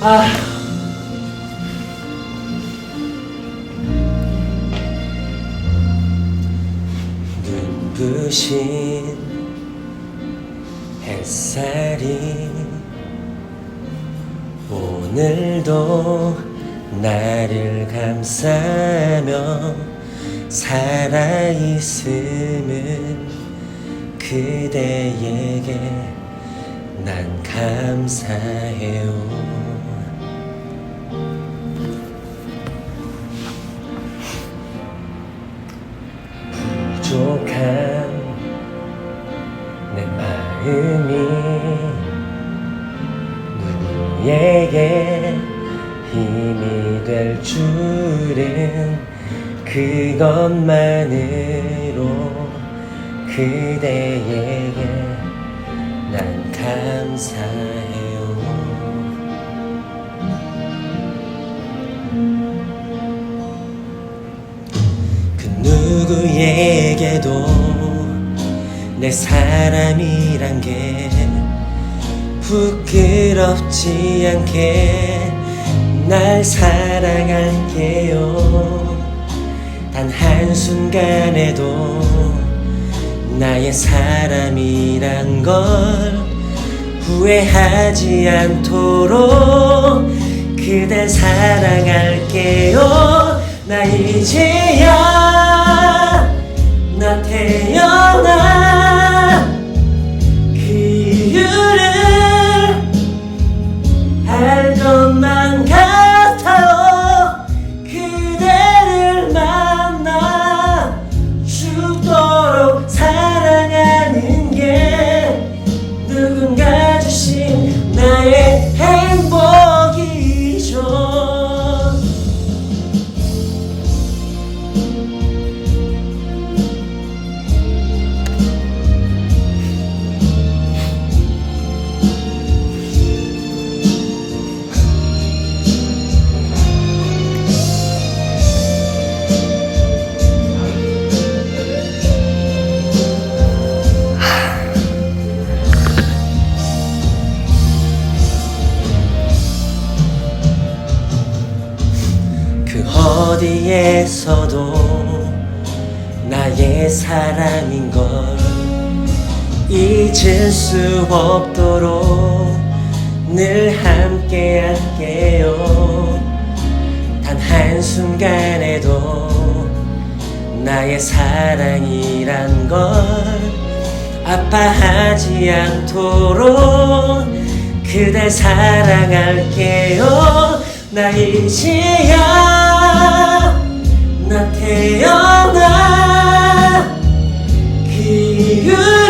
아. 눈부신 햇살이 오늘도 나를 감싸며 살아있음은 그대에게 난 감사해요. 부족한 내 마음이 누구에게 힘이 될 줄은 그것만으로 그대에게 난 감사해 내 사람이란 게 부끄럽지 않게 날 사랑할게요. 단 한순간에도 나의 사람이란 걸 후회하지 않도록 그댈 사랑할게요. 나 이제야 나태 어디에서도 나의 사람인 걸 잊을 수 없도록 늘 함께 할게요. 단 한순간에도 나의 사랑이란 걸 아파하지 않도록 그댈 사랑할게요. 나 이제야 나 태어나 그 이유를